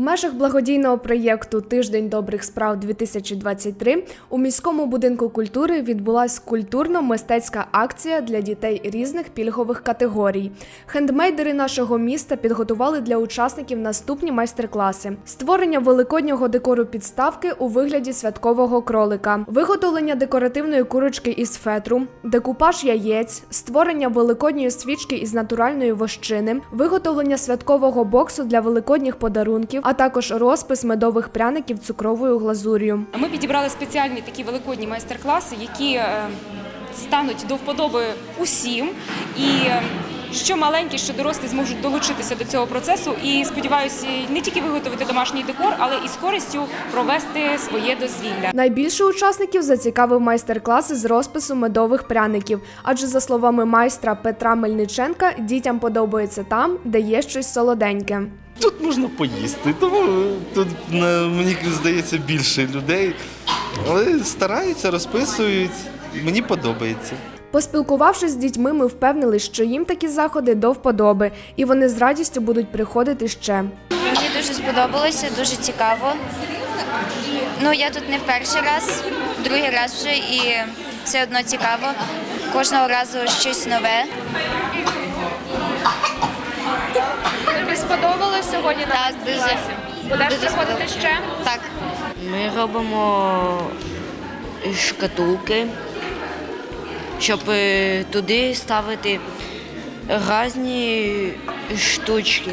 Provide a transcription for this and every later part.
межах благодійного проєкту Тиждень добрих справ 2023 у міському будинку культури відбулася культурно-мистецька акція для дітей різних пільгових категорій. Хендмейдери нашого міста підготували для учасників наступні майстер-класи: створення великоднього декору підставки у вигляді святкового кролика, виготовлення декоративної курочки із фетру, декупаж яєць, створення великодньої свічки із натуральної вощини, виготовлення святкового боксу для великодніх подарунків, а також розпис медових пряників цукровою глазур'ю. Ми підібрали спеціальні такі великодні майстер-класи, які е, стануть до вподоби усім. І е, що маленькі, що дорослі зможуть долучитися до цього процесу. І сподіваюся, не тільки виготовити домашній декор, але і з користю провести своє дозвілля. Найбільше учасників зацікавив майстер-клас з розпису медових пряників, адже за словами майстра Петра Мельниченка, дітям подобається там, де є щось солоденьке. Тут можна поїсти, тому тут мені здається більше людей. Але стараються, розписують. Мені подобається. Поспілкувавшись з дітьми, ми впевнили, що їм такі заходи до вподоби, і вони з радістю будуть приходити ще. Мені дуже сподобалося, дуже цікаво. Ну, я тут не в перший раз, другий раз вже і все одно цікаво. Кожного разу щось нове. Сьогодні на Так, дуже. Будеш Дуже приходити сподобалось. ще? Так. Ми робимо шкатулки, щоб е, туди ставити різні штучки.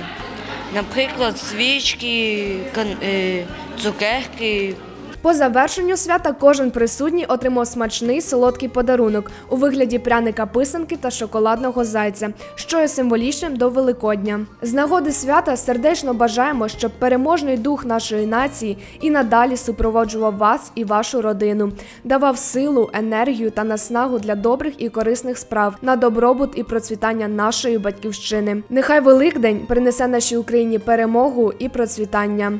Наприклад, свічки, кан- е, цукерки, По завершенню свята кожен присутній отримав смачний солодкий подарунок у вигляді пряника писанки та шоколадного зайця, що є символічним до Великодня. З нагоди свята сердечно бажаємо, щоб переможний дух нашої нації і надалі супроводжував вас і вашу родину, давав силу, енергію та наснагу для добрих і корисних справ на добробут і процвітання нашої батьківщини. Нехай Великдень принесе нашій Україні перемогу і процвітання.